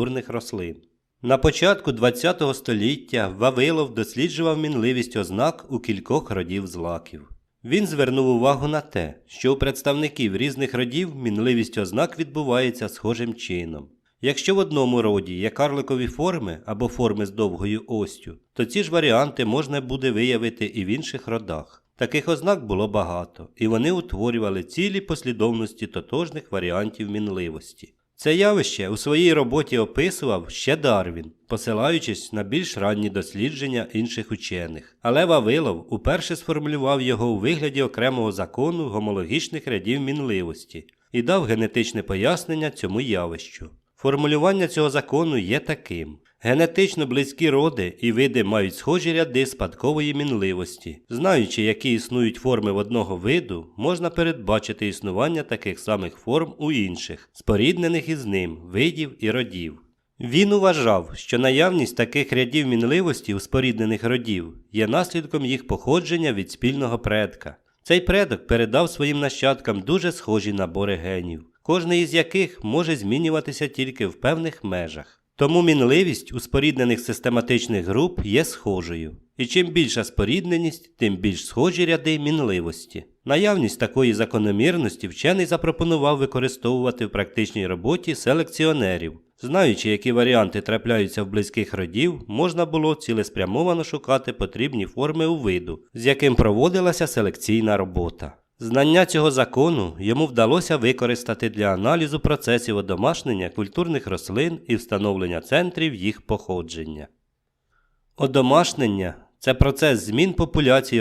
культурних рослин. На початку ХХ століття Вавилов досліджував мінливість ознак у кількох родів злаків. Він звернув увагу на те, що у представників різних родів мінливість ознак відбувається схожим чином. Якщо в одному роді є карликові форми або форми з довгою остю, то ці ж варіанти можна буде виявити і в інших родах. Таких ознак було багато, і вони утворювали цілі послідовності тотожних варіантів мінливості. Це явище у своїй роботі описував ще Дарвін, посилаючись на більш ранні дослідження інших учених. Але Вавилов уперше сформулював його у вигляді окремого закону гомологічних рядів мінливості і дав генетичне пояснення цьому явищу. Формулювання цього закону є таким. Генетично близькі роди і види мають схожі ряди спадкової мінливості. Знаючи, які існують форми в одного виду, можна передбачити існування таких самих форм у інших, споріднених із ним видів і родів. Він вважав, що наявність таких рядів мінливості у споріднених родів є наслідком їх походження від спільного предка. Цей предок передав своїм нащадкам дуже схожі набори генів, кожний із яких може змінюватися тільки в певних межах. Тому мінливість у споріднених систематичних груп є схожою. І чим більша спорідненість, тим більш схожі ряди мінливості. Наявність такої закономірності вчений запропонував використовувати в практичній роботі селекціонерів. Знаючи, які варіанти трапляються в близьких родів, можна було цілеспрямовано шукати потрібні форми у виду, з яким проводилася селекційна робота. Знання цього закону йому вдалося використати для аналізу процесів одомашнення культурних рослин і встановлення центрів їх походження. Одомашнення це процес змін популяції